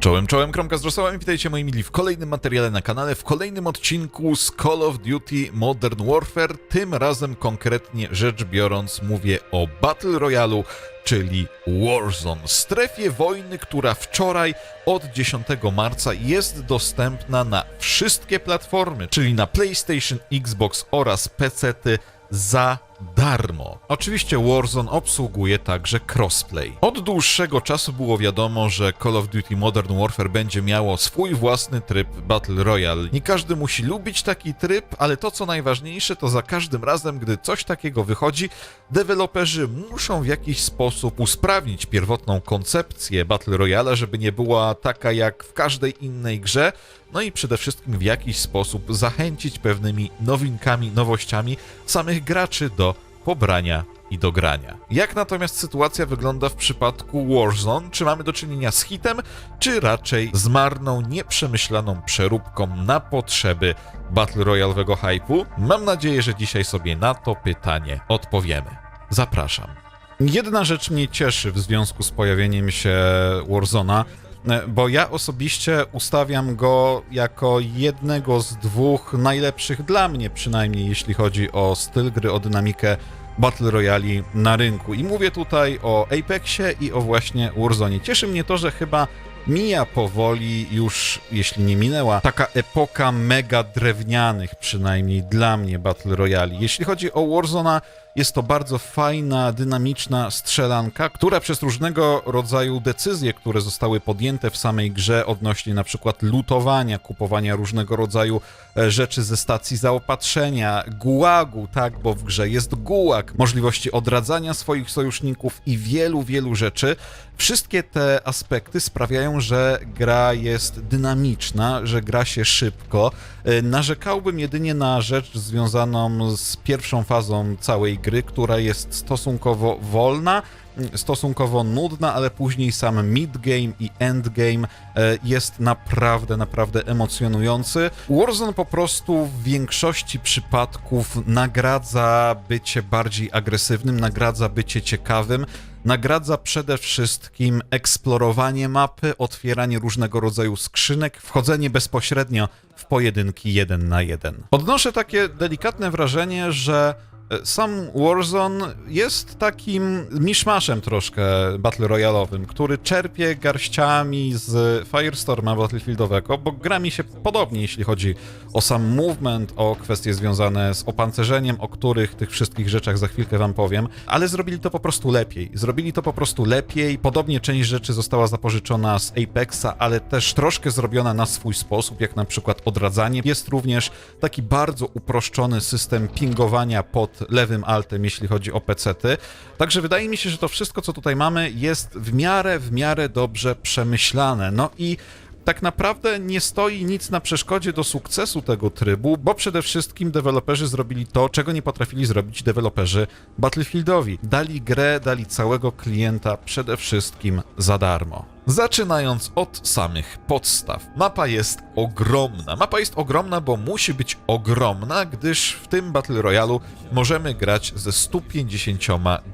Czołem, czołem, Kromka z Rosołem, witajcie moi mili w kolejnym materiale na kanale, w kolejnym odcinku z Call of Duty Modern Warfare. Tym razem konkretnie rzecz biorąc mówię o Battle Royalu, czyli Warzone. Strefie wojny, która wczoraj od 10 marca jest dostępna na wszystkie platformy, czyli na PlayStation, Xbox oraz PC-ty za darmo. Oczywiście Warzone obsługuje także crossplay. Od dłuższego czasu było wiadomo, że Call of Duty Modern Warfare będzie miało swój własny tryb Battle Royale. Nie każdy musi lubić taki tryb, ale to co najważniejsze, to za każdym razem, gdy coś takiego wychodzi, deweloperzy muszą w jakiś sposób usprawnić pierwotną koncepcję Battle Royale, żeby nie była taka jak w każdej innej grze, no i przede wszystkim w jakiś sposób zachęcić pewnymi nowinkami, nowościami samych graczy do pobrania i do grania. Jak natomiast sytuacja wygląda w przypadku Warzone? Czy mamy do czynienia z hitem, czy raczej z marną, nieprzemyślaną przeróbką na potrzeby Battle Royalowego hype'u? Mam nadzieję, że dzisiaj sobie na to pytanie odpowiemy. Zapraszam. Jedna rzecz mnie cieszy w związku z pojawieniem się Warzona, bo ja osobiście ustawiam go jako jednego z dwóch najlepszych dla mnie, przynajmniej jeśli chodzi o styl gry, o dynamikę Battle Royali na rynku. I mówię tutaj o Apexie i o właśnie Warzone. Cieszy mnie to, że chyba mija powoli już, jeśli nie minęła, taka epoka mega drewnianych, przynajmniej dla mnie, Battle Royali. Jeśli chodzi o Warzona, jest to bardzo fajna, dynamiczna strzelanka, która przez różnego rodzaju decyzje, które zostały podjęte w samej grze odnośnie na przykład lutowania, kupowania różnego rodzaju e, rzeczy ze stacji zaopatrzenia, gułagu, tak, bo w grze jest gułag, możliwości odradzania swoich sojuszników i wielu, wielu rzeczy. Wszystkie te aspekty sprawiają, że gra jest dynamiczna, że gra się szybko. E, Narzekałbym jedynie na rzecz związaną z pierwszą fazą całej gry, która jest stosunkowo wolna, stosunkowo nudna, ale później sam mid-game i endgame e, jest naprawdę, naprawdę emocjonujący. Warzone po prostu w większości przypadków nagradza bycie bardziej agresywnym, nagradza bycie ciekawym, nagradza przede wszystkim eksplorowanie mapy, otwieranie różnego rodzaju skrzynek, wchodzenie bezpośrednio w pojedynki jeden na jeden. Odnoszę takie delikatne wrażenie, że sam Warzone jest takim miszmaszem troszkę battle royalowym, który czerpie garściami z Firestorma Battlefieldowego, bo gra mi się podobnie, jeśli chodzi o sam movement, o kwestie związane z opancerzeniem, o których tych wszystkich rzeczach za chwilkę wam powiem, ale zrobili to po prostu lepiej. Zrobili to po prostu lepiej. Podobnie część rzeczy została zapożyczona z Apexa, ale też troszkę zrobiona na swój sposób, jak na przykład odradzanie. Jest również taki bardzo uproszczony system pingowania pod lewym altem, jeśli chodzi o pecety. Także wydaje mi się, że to wszystko, co tutaj mamy, jest w miarę, w miarę dobrze przemyślane. No i tak naprawdę nie stoi nic na przeszkodzie do sukcesu tego trybu, bo przede wszystkim deweloperzy zrobili to, czego nie potrafili zrobić deweloperzy Battlefieldowi. Dali grę, dali całego klienta przede wszystkim za darmo. Zaczynając od samych podstaw. Mapa jest ogromna. Mapa jest ogromna, bo musi być ogromna, gdyż w tym Battle Royalu możemy grać ze 150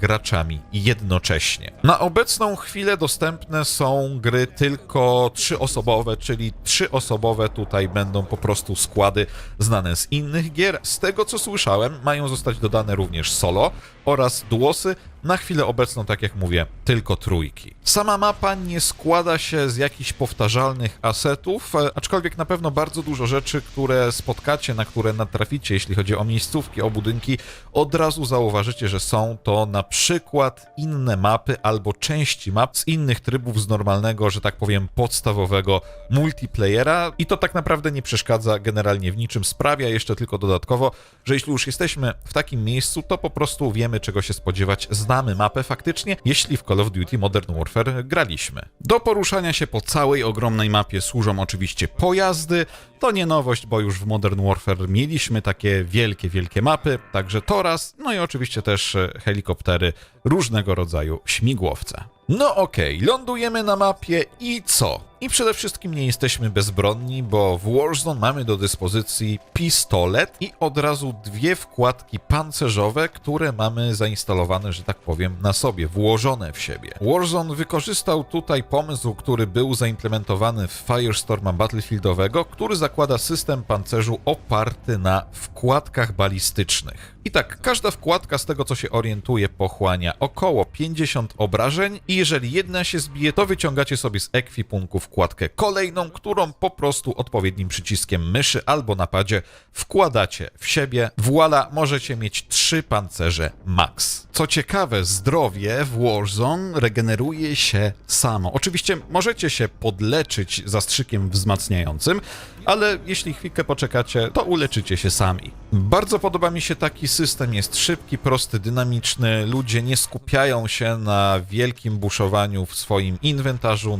graczami jednocześnie. Na obecną chwilę dostępne są gry tylko trzyosobowe, czyli trzyosobowe tutaj będą po prostu składy znane z innych gier. Z tego co słyszałem, mają zostać dodane również solo oraz duosy. Na chwilę obecną, tak jak mówię, tylko trójki. Sama mapa nie składa się z jakichś powtarzalnych asetów, e, aczkolwiek na pewno bardzo dużo rzeczy, które spotkacie, na które natraficie, jeśli chodzi o miejscówki, o budynki, od razu zauważycie, że są to na przykład inne mapy albo części map z innych trybów z normalnego, że tak powiem, podstawowego multiplayera i to tak naprawdę nie przeszkadza generalnie w niczym. Sprawia jeszcze tylko dodatkowo, że jeśli już jesteśmy w takim miejscu, to po prostu wiemy, czego się spodziewać, znamy mapę faktycznie, jeśli w Call of Duty Modern Warfare graliśmy. Do poruszania się po całej ogromnej mapie służą oczywiście pojazdy. To nie nowość, bo już w Modern Warfare mieliśmy takie wielkie, wielkie mapy, także to raz, no i oczywiście też e, helikoptery, różnego rodzaju śmigłowce. No okej, lądujemy na mapie i co? I przede wszystkim nie jesteśmy bezbronni, bo w Warzone mamy do dyspozycji pistolet i od razu dwie wkładki pancerzowe, które mamy zainstalowane, że tak powiem, na sobie, włożone w siebie. Warzone wykorzystał tutaj pomysł, który był zaimplementowany w Firestorma Battlefieldowego, który zakłada system pancerzu oparty na wkładkach balistycznych. I tak, każda wkładka, z tego co się orientuje, pochłania około 50 obrażeń i jeżeli jedna się zbije, to wyciągacie sobie z ekwipunku wkładkę kolejną, którą po prostu odpowiednim przyciskiem myszy albo napadzie wkładacie w siebie. Voila, możecie mieć trzy pancerze max. Co ciekawe, zdrowie w Warzone regeneruje się samo. Oczywiście możecie się podleczyć zastrzykiem wzmacniającym, ale jeśli chwilkę poczekacie, to uleczycie się sami. Bardzo podoba mi się taki system, jest szybki, prosty, dynamiczny. Ludzie nie skupiają się na wielkim buszowaniu w swoim inwentarzu.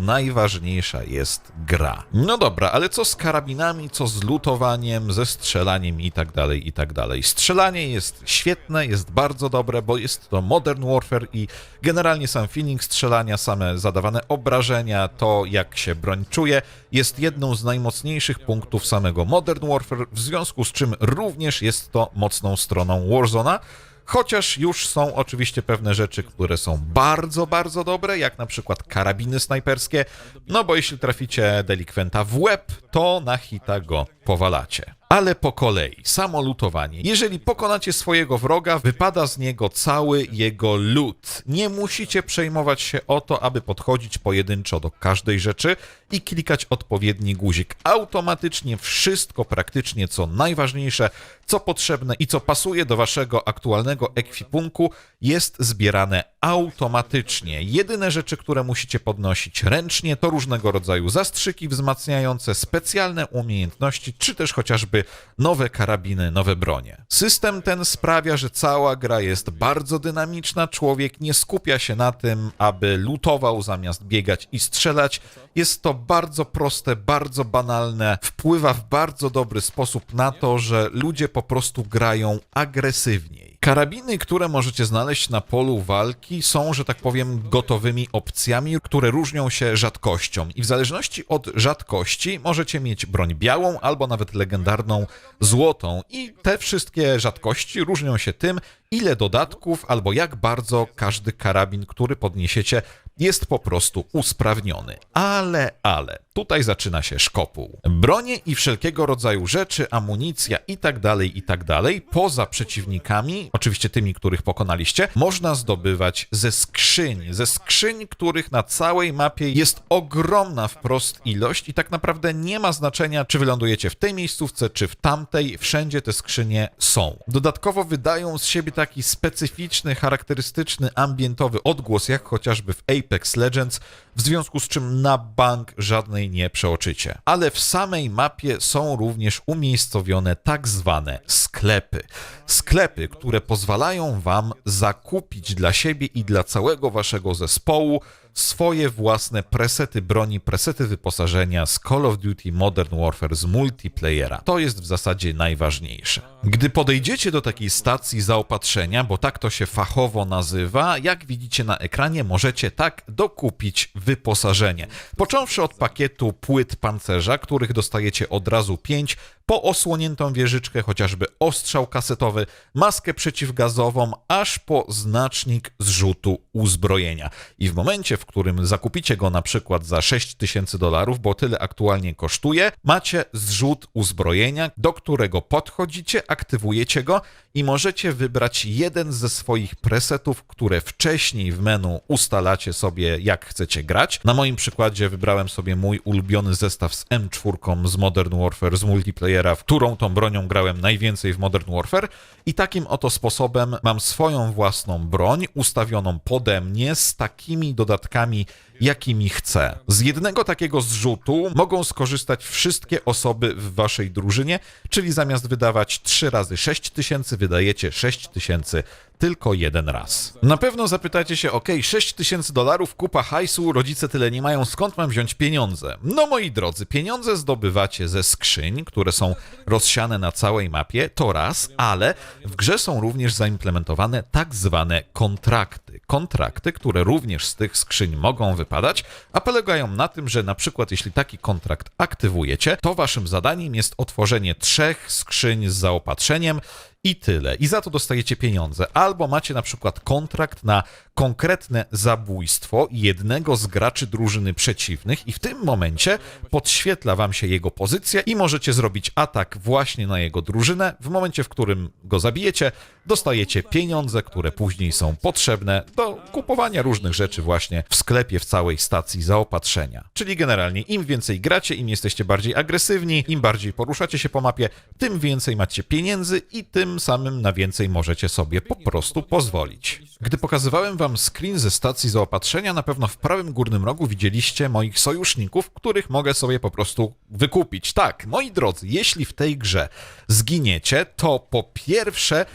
Jest gra. No dobra, ale co z karabinami, co z lutowaniem, ze strzelaniem i tak dalej, i tak dalej. Strzelanie jest świetne, jest bardzo dobre, bo jest to Modern Warfare i generalnie sam feeling strzelania, same zadawane obrażenia, to jak się broń czuje, jest jedną z najmocniejszych punktów samego Modern Warfare, w związku z czym również jest to mocną stroną Warzona. Chociaż już są oczywiście pewne rzeczy, które są bardzo, bardzo dobre, jak na przykład karabiny snajperskie, no bo jeśli traficie delikwenta w łeb, to na hita go powalacie. Ale po kolei, samo lutowanie. Jeżeli pokonacie swojego wroga, wypada z niego cały jego lód. Nie musicie przejmować się o to, aby podchodzić pojedynczo do każdej rzeczy i klikać odpowiedni guzik. Automatycznie wszystko praktycznie, co najważniejsze, co potrzebne i co pasuje do waszego aktualnego ekwipunku, jest zbierane automatycznie. Jedyne rzeczy, które musicie podnosić ręcznie, to różnego rodzaju zastrzyki wzmacniające, specjalne umiejętności, czy też chociażby nowe karabiny, nowe bronie. System ten sprawia, że cała gra jest bardzo dynamiczna, człowiek nie skupia się na tym, aby lutował zamiast biegać i strzelać. Jest to bardzo proste, bardzo banalne, wpływa w bardzo dobry sposób na to, że ludzie po prostu grają agresywniej. Karabiny, które możecie znaleźć na polu walki, są, że tak powiem, gotowymi opcjami, które różnią się rzadkością. I w zależności od rzadkości możecie mieć broń białą albo nawet legendarną złotą. I te wszystkie rzadkości różnią się tym, ile dodatków albo jak bardzo każdy karabin, który podniesiecie, jest po prostu usprawniony. Ale, ale, tutaj zaczyna się szkopuł. Bronie i wszelkiego rodzaju rzeczy, amunicja i tak dalej, i tak dalej, poza przeciwnikami, oczywiście tymi, których pokonaliście, można zdobywać ze skrzyń. Ze skrzyń, których na całej mapie jest ogromna wprost ilość i tak naprawdę nie ma znaczenia, czy wylądujecie w tej miejscówce, czy w tamtej, wszędzie te skrzynie są. Dodatkowo wydają z siebie taki specyficzny, charakterystyczny, ambientowy odgłos, jak chociażby w Apex Legends, w związku z czym na bank żadnej nie przeoczycie. Ale w samej mapie są również umiejscowione tak zwane sklepy. Sklepy, które pozwalają wam zakupić dla siebie i dla całego waszego zespołu swoje własne presety broni, presety wyposażenia z Call of Duty Modern Warfare z multiplayera. To jest w zasadzie najważniejsze. Gdy podejdziecie do takiej stacji zaopatrzenia, bo tak to się fachowo nazywa, jak widzicie na ekranie, możecie tak dokupić wyposażenie. Począwszy od pakietu płyt pancerza, których dostajecie od razu 5, po osłoniętą wieżyczkę, chociażby ostrzał kasetowy, maskę przeciwgazową, aż po znacznik zrzutu uzbrojenia. I w momencie, w którym zakupicie go na przykład za 6000 dolarów, bo tyle aktualnie kosztuje, macie zrzut uzbrojenia, do którego podchodzicie, aktywujecie go i możecie wybrać jeden ze swoich presetów, które wcześniej w menu ustalacie sobie, jak chcecie grać. Na moim przykładzie wybrałem sobie mój ulubiony zestaw z M4 z Modern Warfare z multiplayera, w którą tą bronią grałem najwięcej w Modern Warfare i takim oto sposobem mam swoją własną broń ustawioną pode mnie z takimi dodatkami, jakimi chcę. Z jednego takiego zrzutu mogą skorzystać wszystkie osoby w waszej drużynie, czyli zamiast wydawać 3 razy 6 tysięcy, wydajecie 6 tysięcy tylko jeden raz. Na pewno zapytacie się, ok, 6 tysięcy dolarów, kupa hajsu, rodzice tyle nie mają, skąd mam wziąć pieniądze? No moi drodzy, pieniądze zdobywacie ze skrzyń, które są rozsiane na całej mapie, to raz, ale w grze są również zaimplementowane tak zwane kontrakty. Kontrakty, które również z tych skrzyń mogą wypadać, a polegają na tym, że na przykład jeśli taki kontrakt aktywujecie, to waszym zadaniem jest otworzenie trzech skrzyń z zaopatrzeniem i tyle. I za to dostajecie pieniądze. Albo macie na przykład kontrakt na konkretne zabójstwo jednego z graczy drużyny przeciwnych i w tym momencie podświetla wam się jego pozycja i możecie zrobić atak właśnie na jego drużynę. W momencie, w którym go zabijecie, dostajecie pieniądze, które później są potrzebne do kupowania różnych rzeczy właśnie w sklepie w całej stacji zaopatrzenia. Czyli generalnie im więcej gracie, im jesteście bardziej agresywni, im bardziej poruszacie się po mapie, tym więcej macie pieniędzy i tym samym na więcej możecie sobie po prostu pozwolić. Gdy pokazywałem wam screen ze stacji zaopatrzenia, na pewno w prawym górnym rogu widzieliście moich sojuszników, których mogę sobie po prostu wykupić. Tak, moi drodzy, jeśli w tej grze zginiecie, to po pierwsze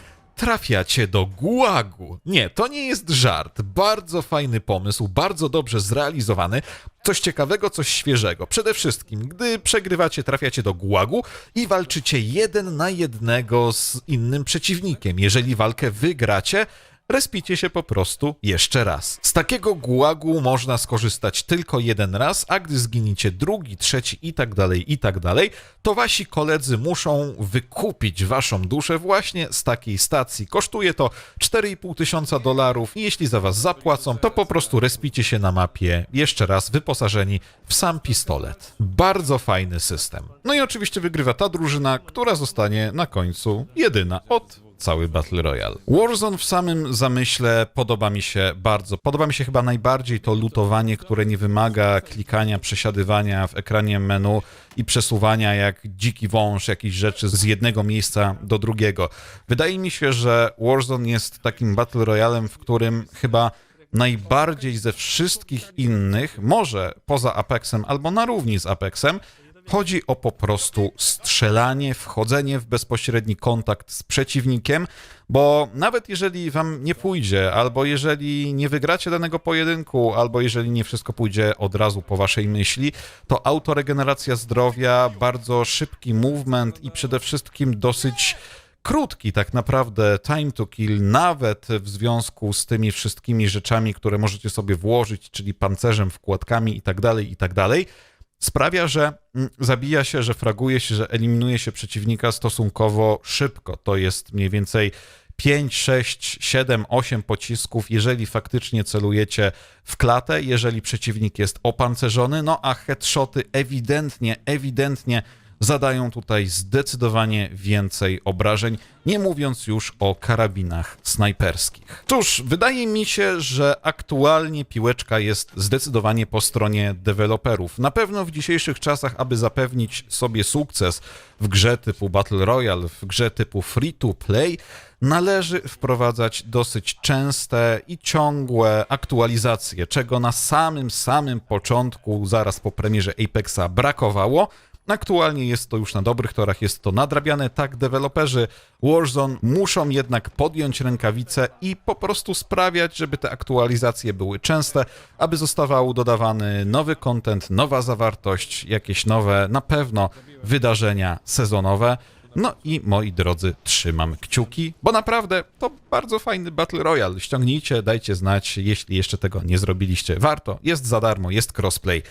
trafiacie do gułagu. Nie, to nie jest żart. Bardzo fajny pomysł, bardzo dobrze zrealizowany. Coś ciekawego, coś świeżego. Przede wszystkim, gdy przegrywacie, trafiacie do gułagu i walczycie jeden na jednego z innym przeciwnikiem. Jeżeli walkę wygracie, respicie się po prostu jeszcze raz. Z takiego gułagu można skorzystać tylko jeden raz, a gdy zginiecie drugi, trzeci i tak dalej, i tak dalej, to wasi koledzy muszą wykupić waszą duszę właśnie z takiej stacji. Kosztuje to 4,5 tysiąca dolarów i jeśli za was zapłacą, to po prostu respicie się na mapie jeszcze raz wyposażeni w sam pistolet. Bardzo fajny system. No i oczywiście wygrywa ta drużyna, która zostanie na końcu jedyna od cały Battle Royale. Warzone w samym zamyśle podoba mi się bardzo. Podoba mi się chyba najbardziej to lutowanie, które nie wymaga klikania, przesiadywania w ekranie menu i przesuwania jak dziki wąż jakichś rzeczy z jednego miejsca do drugiego. Wydaje mi się, że Warzone jest takim Battle Royalem, w którym chyba najbardziej ze wszystkich innych, może poza Apexem albo na równi z Apexem, Chodzi o po prostu strzelanie, wchodzenie w bezpośredni kontakt z przeciwnikiem, bo nawet jeżeli wam nie pójdzie, albo jeżeli nie wygracie danego pojedynku, albo jeżeli nie wszystko pójdzie od razu po waszej myśli, to autoregeneracja zdrowia, bardzo szybki movement i przede wszystkim dosyć krótki tak naprawdę time to kill, nawet w związku z tymi wszystkimi rzeczami, które możecie sobie włożyć, czyli pancerzem, wkładkami i tak sprawia, że mm, zabija się, że fraguje się, że eliminuje się przeciwnika stosunkowo szybko. To jest mniej więcej 5, 6, 7, 8 pocisków, jeżeli faktycznie celujecie w klatę, jeżeli przeciwnik jest opancerzony, no a headshoty ewidentnie, ewidentnie zadają tutaj zdecydowanie więcej obrażeń, nie mówiąc już o karabinach snajperskich. Cóż, wydaje mi się, że aktualnie piłeczka jest zdecydowanie po stronie deweloperów. Na pewno w dzisiejszych czasach, aby zapewnić sobie sukces w grze typu Battle Royale, w grze typu free to play, należy wprowadzać dosyć częste i ciągłe aktualizacje, czego na samym, samym początku, zaraz po premierze Apexa brakowało, Aktualnie jest to już na dobrych torach, jest to nadrabiane. Tak, deweloperzy Warzone muszą jednak podjąć rękawice i po prostu sprawiać, żeby te aktualizacje były częste, aby zostawał dodawany nowy content, nowa zawartość, jakieś nowe, na pewno wydarzenia sezonowe. No i moi drodzy, trzymam kciuki, bo naprawdę to bardzo fajny Battle Royale. Ściągnijcie, dajcie znać, jeśli jeszcze tego nie zrobiliście. Warto, jest za darmo, jest crossplay.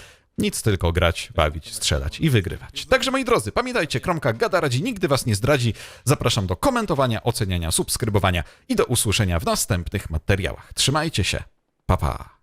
Nic tylko grać, bawić, strzelać i wygrywać. Także moi drodzy, pamiętajcie, Kromka Gada radzi nigdy was nie zdradzi. Zapraszam do komentowania, oceniania, subskrybowania i do usłyszenia w następnych materiałach. Trzymajcie się. Pa pa.